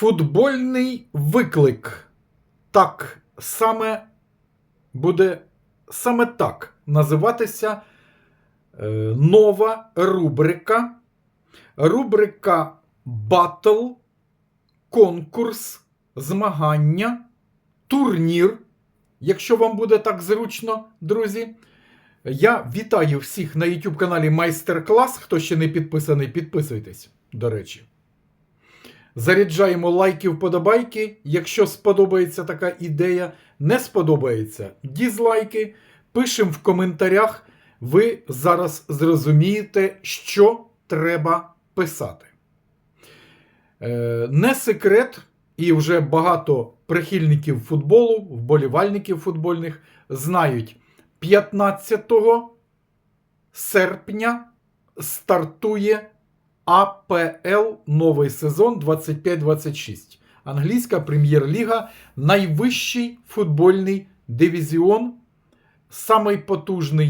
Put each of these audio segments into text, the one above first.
Футбольний виклик. Так саме буде саме так називатися е, нова рубрика. Рубрика Батл, конкурс, змагання, турнір. Якщо вам буде так зручно, друзі. Я вітаю всіх на YouTube каналі Майстер-клас. Хто ще не підписаний, підписуйтесь, до речі. Заряджаємо лайки, вподобайки. Якщо сподобається така ідея, не сподобається дізлайки. Пишемо в коментарях. Ви зараз зрозумієте, що треба писати. Е, Не секрет, і вже багато прихильників футболу, вболівальників футбольних знають. 15 серпня стартує АПЛ новий сезон 25-26. Англійська прем'єр-ліга найвищий футбольний дивізіон, самий потужний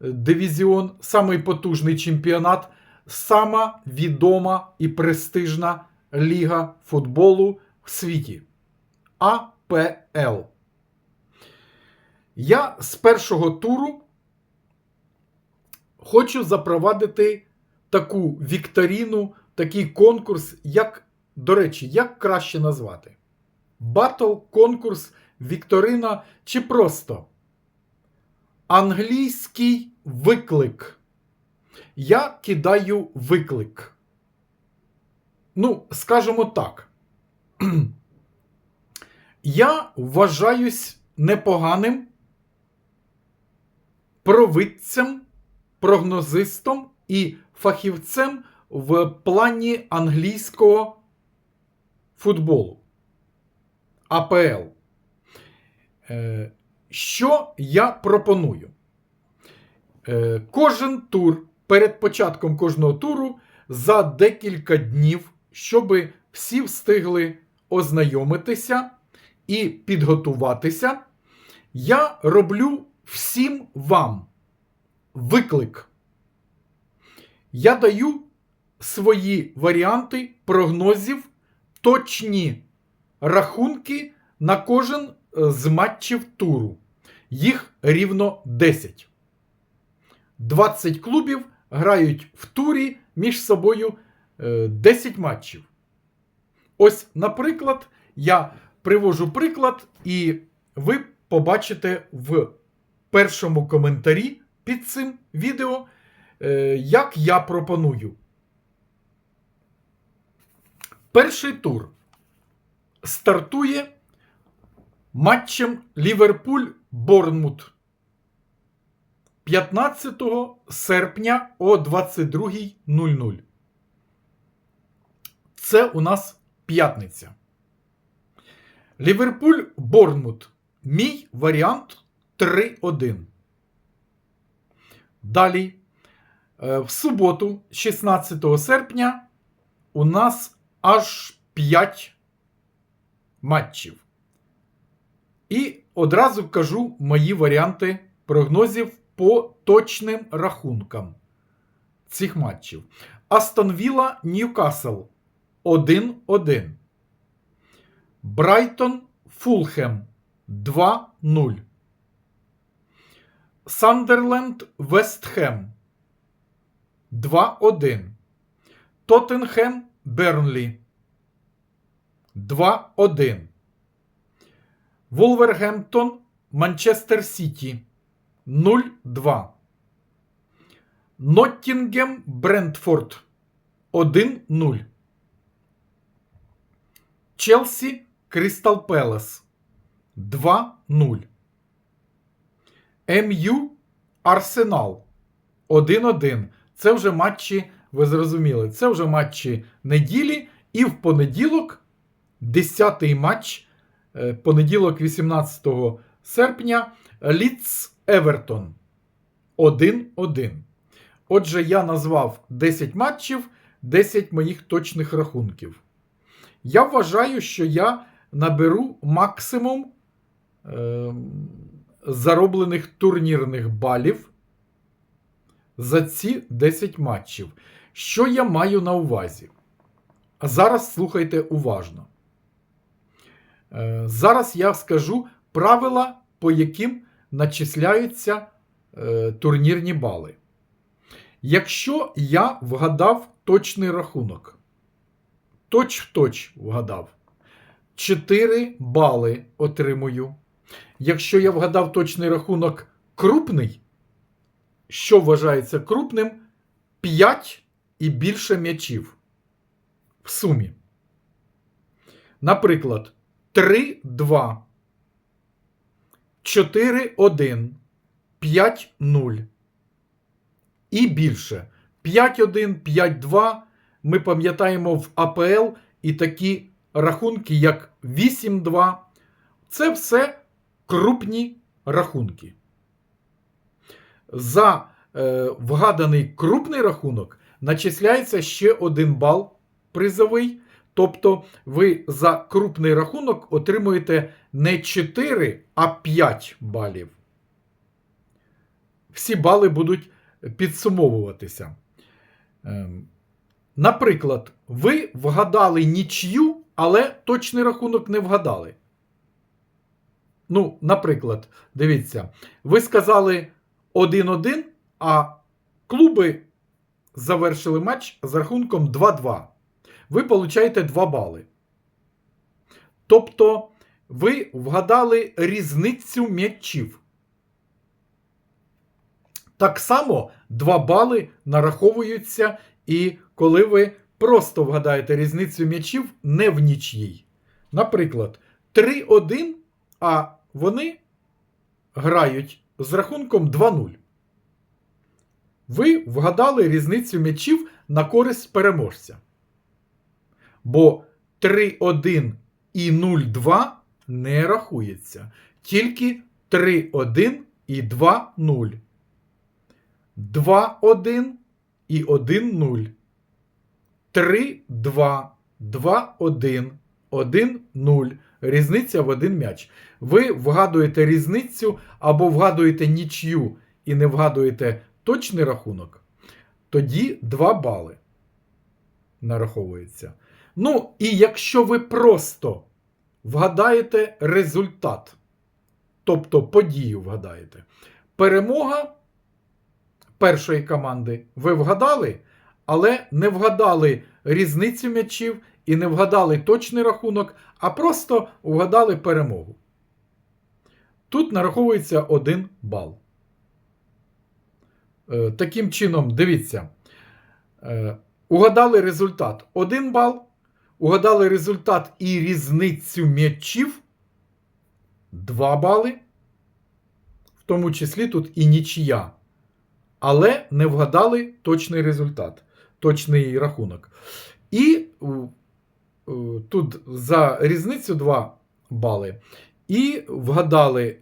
е, дивізіон, самий потужний чемпіонат, сама відома і престижна ліга футболу в світі. АПЛ. Я з першого туру хочу запровадити таку вікторіну, такий конкурс, як, до речі, як краще назвати? Батл, конкурс, вікторина чи просто англійський виклик. Я кидаю виклик. Ну, скажімо так. Я вважаюсь непоганим провидцем, прогнозистом і фахівцем в плані англійського футболу. АПЛ. Е, Що я пропоную? Е, Кожен тур перед початком кожного туру за декілька днів, щоб всі встигли ознайомитися і підготуватися, я роблю всім вам виклик. Я даю свої варіанти прогнозів, точні рахунки на кожен е, з матчів туру. Їх рівно 10. 20 клубів грають в турі між собою е, 10 матчів. Ось, наприклад, я привожу приклад, і ви побачите в першому коментарі під цим відео, е, як я пропоную. Перший тур стартує матчем Ліверпуль-Борнмут 15 серпня о 22.00. Це у нас п'ятниця. Ліверпуль-Борнмут. Мій варіант 3-1. Далі, е, в суботу, 16 серпня, у нас аж 5 матчів. І одразу кажу мої варіанти прогнозів по точним рахункам цих матчів. Астон Вілла Ньюкасл 1-1. Брайтон Фулхем 2-0. Сандерленд Вестхем 2-1. Тоттенхем Бернлі 2-1. Вулвергемптон Манчестер Сіті 0-2. Ноттінгем Брентфорд 1-0. Челсі Крістал Пелес 2-0. МЮ Арсенал 1-1. Це вже матчі, ви зрозуміли, це вже матчі неділі. І в понеділок, 10-й матч, е, понеділок, 18 серпня, Ліц Евертон 1-1. Отже, я назвав 10 матчів, 10 моїх точних рахунків. Я вважаю, що я наберу максимум е, зароблених турнірних балів за ці 10 матчів. Що я маю на увазі? А зараз слухайте уважно. Е, Зараз я скажу правила, по яким начисляються е, турнірні бали. Якщо я вгадав точний рахунок, точ в точ вгадав, 4 бали отримую. Якщо я вгадав точний рахунок крупний, що вважається крупним, 5 і більше м'ячів в сумі. Наприклад, 3-2, 4-1, 5-0 і більше. 5-1, 5-2. Ми пам'ятаємо в АПЛ і такі рахунки, як 8-2. Це все крупні рахунки. За е, вгаданий крупний рахунок начисляється ще один бал призовий. Тобто ви за крупний рахунок отримуєте не 4, а 5 балів. Всі бали будуть підсумовуватися. Ем, Наприклад, ви вгадали нічю, але точний рахунок не вгадали. Ну, наприклад, дивіться, ви сказали 1-1, а клуби завершили матч з рахунком 2-2. Ви получаєте 2 бали. Тобто, ви вгадали різницю м'ячів. Так само 2 бали нараховуються і коли ви просто вгадаєте різницю м'ячів не в нічїй. Наприклад, 3-1, а вони грають з рахунком 2-0. Ви вгадали різницю м'ячів на користь переможця. Бо 3-1 і 0-2 не рахується. Тільки 3-1 і 2-0. 2-1 і 1-0. 3-2, 2-1, 1-0. Різниця в один м'яч. Ви вгадуєте різницю або вгадуєте нічю і не вгадуєте точний рахунок, тоді 2 бали нараховується. Ну, і якщо ви просто вгадаєте результат, тобто подію вгадаєте, перемога першої команди ви вгадали, але не вгадали різницю м'ячів і не вгадали точний рахунок, а просто вгадали перемогу. Тут нараховується 1 бал. Е, Таким чином, дивіться, е, угадали результат 1 бал, угадали результат і різницю м'ячів 2 бали. В тому числі тут і нічия. Але не вгадали точний результат, точний рахунок. І у, тут за різницю 2 бали. І вгадали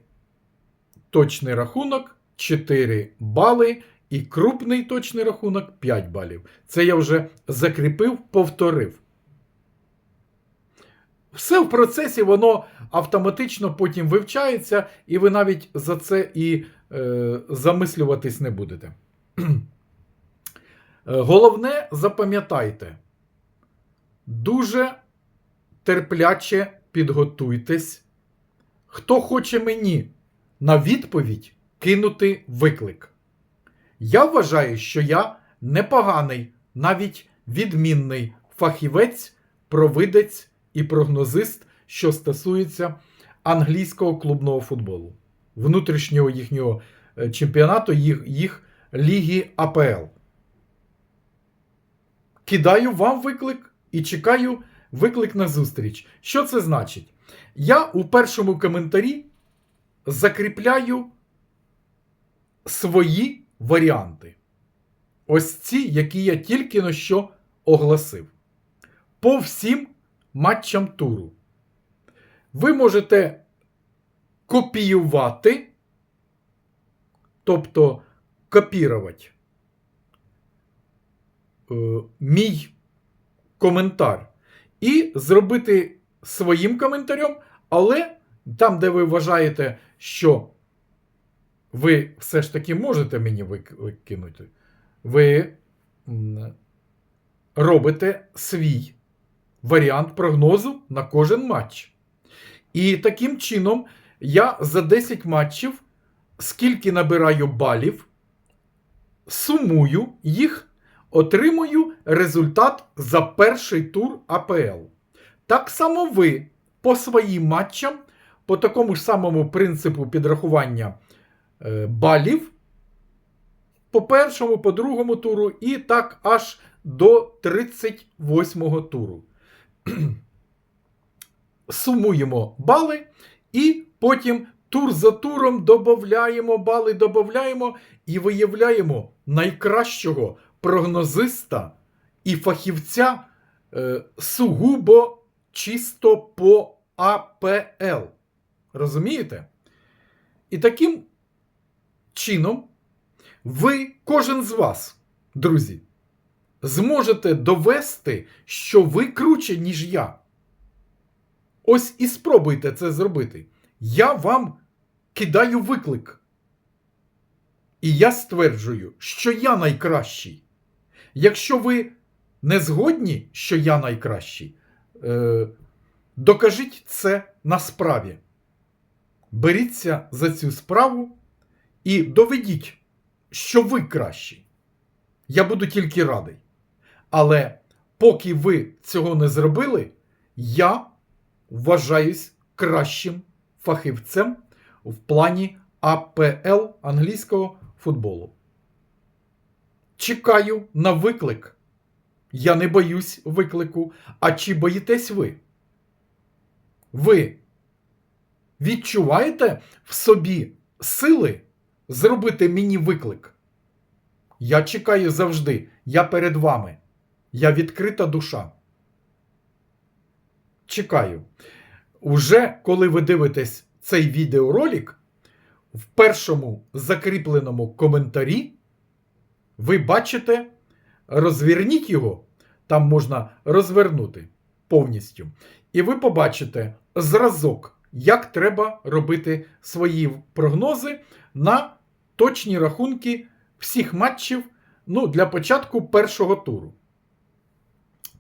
точний рахунок 4 бали. І крупний точний рахунок 5 балів. Це я вже закріпив, повторив. Все в процесі воно автоматично потім вивчається, і ви навіть за це і е, замислюватись не будете. Е, Головне, запам'ятайте, дуже терпляче підготуйтесь. Хто хоче мені на відповідь кинути виклик. Я вважаю, що я непоганий, навіть відмінний фахівець, провидець і прогнозист, що стосується англійського клубного футболу, внутрішнього їхнього е, чемпіонату, їх, їх ліги АПЛ. Кидаю вам виклик і чекаю виклик на зустріч. Що це значить? Я у першому коментарі закріпляю свої варіанти. Ось ці, які я тільки на що оголосив. По всім матчам туру. Ви можете копіювати, тобто копірувати мій коментар і зробити своїм коментарем, але там, де ви вважаєте, що ви все ж таки можете мені викинути, ви робите свій варіант прогнозу на кожен матч. І таким чином я за 10 матчів, скільки набираю балів, сумую їх, отримую результат за перший тур АПЛ. Так само ви по своїм матчам, по такому ж самому принципу підрахування е, балів, по першому, по другому туру, і так аж до 38-го туру. Сумуємо бали, і потім тур за туром додаємо бали, додаємо і виявляємо найкращого прогнозиста і фахівця е, сугубо чисто по АПЛ. Розумієте? І таким чином ви, кожен з вас, друзі, зможете довести, що ви круче, ніж я. Ось і спробуйте це зробити. Я вам кидаю виклик. І я стверджую, що я найкращий. Якщо ви не згодні, що я найкращий, е, докажіть це на справі. Беріться за цю справу і доведіть, що ви кращий. Я буду тільки радий. Але поки ви цього не зробили, я вважаюсь кращим фахівцем в плані АПЛ англійського футболу. Чекаю на виклик. Я не боюсь виклику. А чи боїтесь ви? Ви відчуваєте в собі сили зробити мені виклик? Я чекаю завжди. Я перед вами. Я відкрита душа. Чекаю. Уже коли ви дивитесь цей відеоролик, в першому закріпленому коментарі ви бачите, розверніть його, там можна розвернути повністю. І ви побачите зразок, як треба робити свої прогнози на точні рахунки всіх матчів ну, для початку першого туру.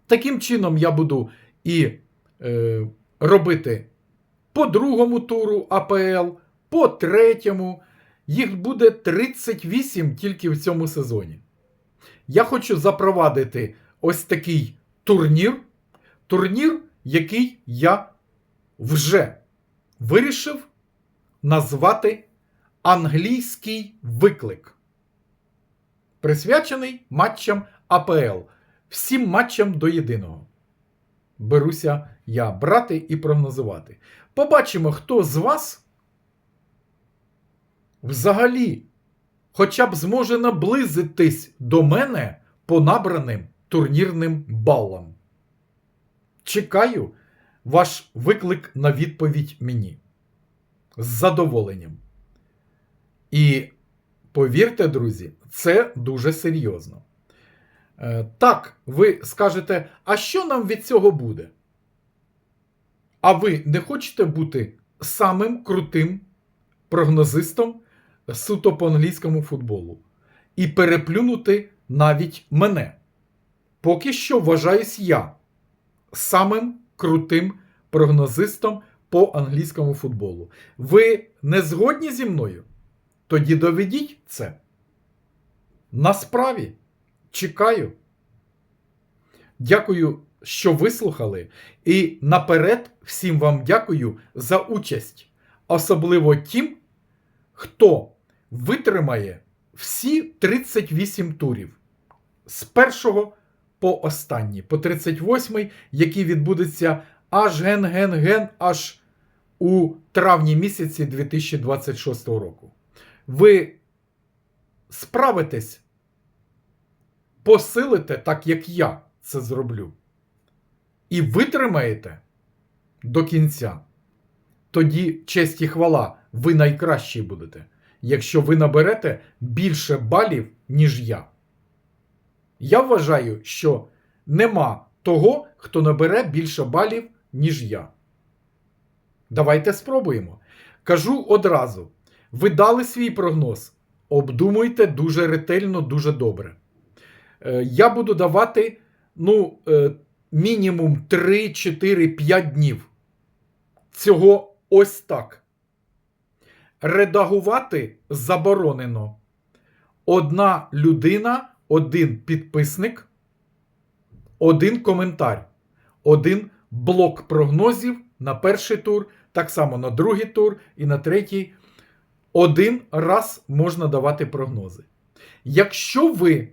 Таким чином, я буду і е, робити по другому туру АПЛ, по третьому. Їх буде 38 тільки в цьому сезоні. Я хочу запровадити ось такий турнір. Турнір, який я вже вирішив назвати англійський виклик. Присвячений матчам АПЛ. Всім матчам до єдиного. Беруся я брати і прогнозувати. Побачимо, хто з вас взагалі хоча б зможе наблизитись до мене по набраним турнірним балам. Чекаю ваш виклик на відповідь мені. З задоволенням. І повірте, друзі, це дуже серйозно. Е, Так, ви скажете, а що нам від цього буде? А ви не хочете бути самим крутим прогнозистом суто по англійському футболу і переплюнути навіть мене? Поки що вважаюсь я самим крутим прогнозистом по англійському футболу. Ви не згодні зі мною? Тоді доведіть це. На справі. Чекаю. Дякую, що вислухали. І наперед всім вам дякую за участь. Особливо тим, хто витримає всі 38 турів з першого по останній, по 38-й, який відбудеться аж ген-ген-ген, аж у травні місяці 2026 року. Ви справитесь, посилите так, як я це зроблю. І витримаєте до кінця. Тоді честь і хвала, ви найкращі будете, якщо ви наберете більше балів, ніж я. Я вважаю, що нема того, хто набере більше балів, ніж я. Давайте спробуємо. Кажу одразу: ви дали свій прогноз. Обдумуйте дуже ретельно, дуже добре. Е, Я буду давати, ну, е, мінімум 3, 4, 5 днів. Цього ось так. Редагувати заборонено. Одна людина, один підписник, один коментар, один блок прогнозів на перший тур, так само на другий тур і на третій. Один раз можна давати прогнози. Якщо ви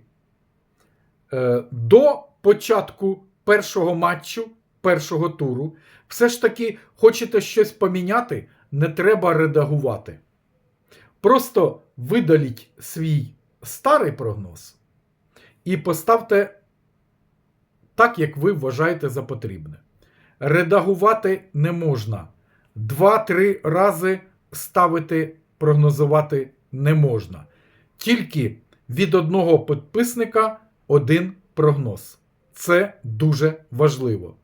е, до початку першого матчу, першого туру, все ж таки хочете щось поміняти, не треба редагувати. Просто видаліть свій старий прогноз і поставте так, як ви вважаєте за потрібне. Редагувати не можна. Два-три рази ставити, прогнозувати не можна. Тільки від одного підписника один прогноз. Це дуже важливо.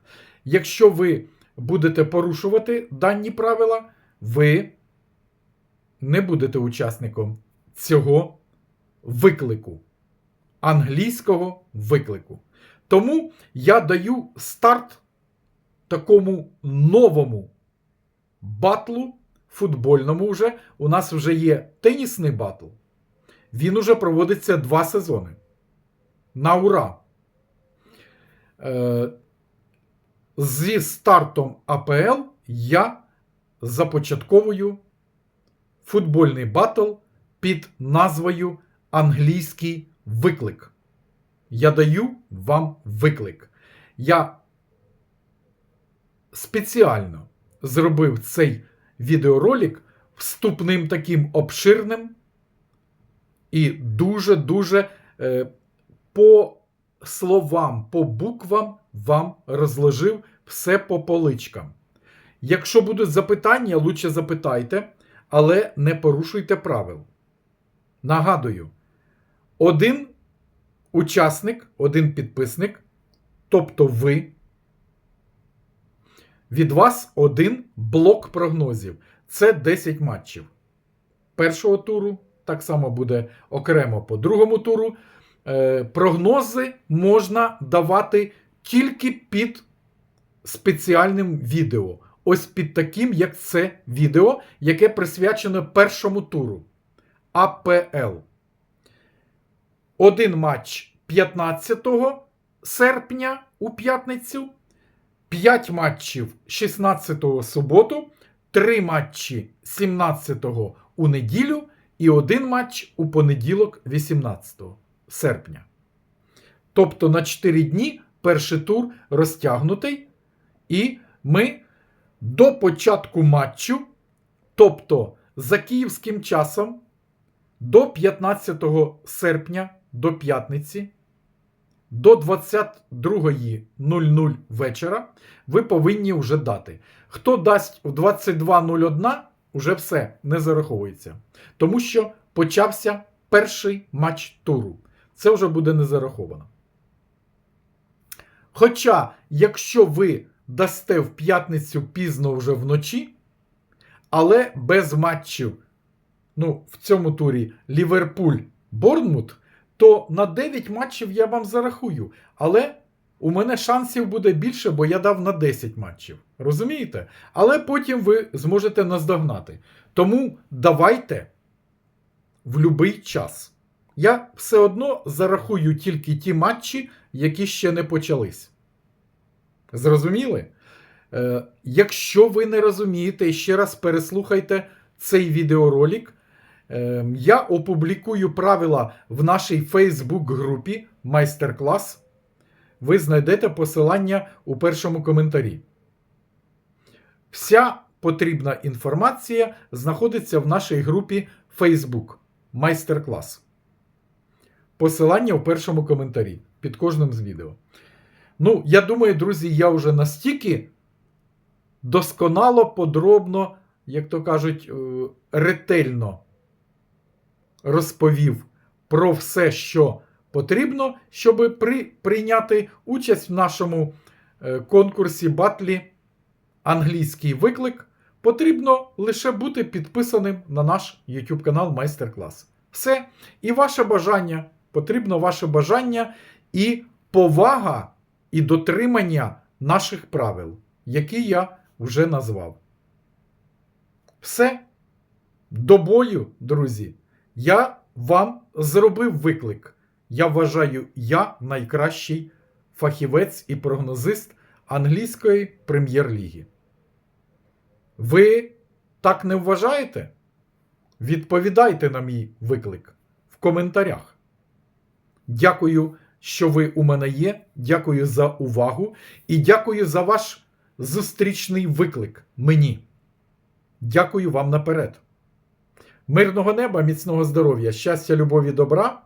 Якщо ви будете порушувати дані правила, ви не будете учасником цього виклику, англійського виклику. Тому я даю старт такому новому батлу футбольному вже. У нас вже є тенісний батл. Він уже проводиться два сезони. На ура! Е, зі стартом АПЛ я започатковую футбольний батл під назвою Англійський виклик. Я даю вам виклик. Я спеціально зробив цей відеоролик вступним таким обширним і дуже-дуже е, по словам, по буквам вам розложив все по поличкам. Якщо будуть запитання, лучше запитайте, але не порушуйте правил. Нагадую, один учасник, один підписник, тобто ви, від вас один блок прогнозів. Це 10 матчів. Першого туру, так само буде окремо по другому туру. Е, прогнози можна давати тільки під спеціальним відео. Ось під таким, як це відео, яке присвячено першому туру АПЛ. Один матч 15 серпня у п'ятницю, 5 матчів 16 суботу, 3 матчі 17 у неділю і один матч у понеділок 18 серпня. Тобто на 4 дні перший тур розтягнутий, і ми до початку матчу, тобто за київським часом, до 15 серпня до п'ятниці, до 22.00 вечора, ви повинні вже дати. Хто дасть в 22.01, уже все не зараховується. Тому що почався перший матч туру. Це вже буде не зараховано. Хоча, якщо ви дасте в п'ятницю пізно вже вночі, але без матчів, ну, в цьому турі Ліверпуль-Борнмут, то на 9 матчів я вам зарахую. Але у мене шансів буде більше, бо я дав на 10 матчів. Розумієте? Але потім ви зможете наздогнати. Тому давайте в будь-який час. Я все одно зарахую тільки ті матчі, які ще не почались. Зрозуміли? Е, Якщо ви не розумієте, ще раз переслухайте цей відеоролик. Е, я опублікую правила в нашій Facebook-групі майстер-клас. Ви знайдете посилання у першому коментарі. Вся потрібна інформація знаходиться в нашій групі Facebook майстер-клас. Посилання у першому коментарі під кожним з відео. Ну, я думаю, друзі, я вже настільки досконало, подробно, як то кажуть, е, ретельно розповів про все, що потрібно, щоб при, прийняти участь в нашому е, конкурсі батлі Англійський виклик. Потрібно лише бути підписаним на наш YouTube канал Майстер-клас. Все. І ваше бажання. Потрібно ваше бажання і повага і дотримання наших правил, які я вже назвав. Все. До бою, друзі. Я вам зробив виклик. Я вважаю, я найкращий фахівець і прогнозист англійської прем'єр-ліги. Ви так не вважаєте? Відповідайте на мій виклик в коментарях. Дякую, що ви у мене є. Дякую за увагу і дякую за ваш зустрічний виклик мені. Дякую вам наперед. Мирного неба, міцного здоров'я, щастя, любові, добра.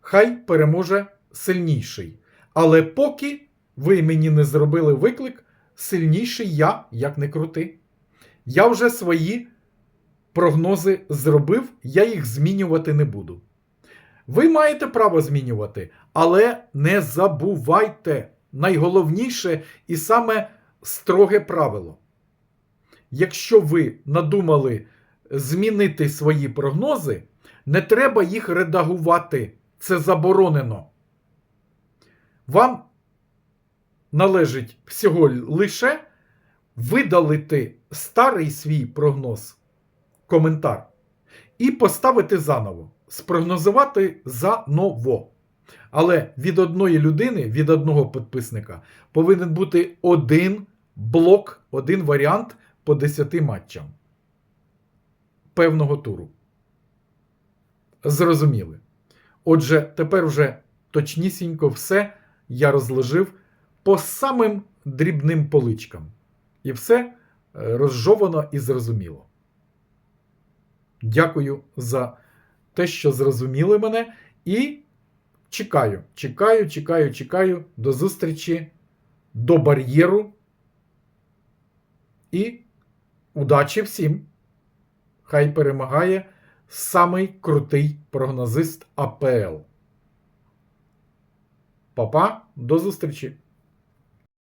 Хай переможе сильніший. Але поки ви мені не зробили виклик, сильніший я, як не крути. Я вже свої прогнози зробив, я їх змінювати не буду. Ви маєте право змінювати, але не забувайте найголовніше і саме строге правило. Якщо ви надумали змінити свої прогнози, не треба їх редагувати. Це заборонено. Вам належить всього лише видалити старий свій прогноз, коментар, і поставити заново, спрогнозувати заново. Але від одної людини, від одного підписника, повинен бути один блок, один варіант по 10 матчам певного туру. Зрозуміли. Отже, тепер вже точнісінько все я розложив по самим дрібним поличкам. І все е, розжовано і зрозуміло. Дякую за те, що зрозуміли мене. І чекаю, чекаю, чекаю, чекаю до зустрічі, до бар'єру. І удачі всім! Хай перемагає самий крутий прогнозист АПЛ. Папа, до зустрічі!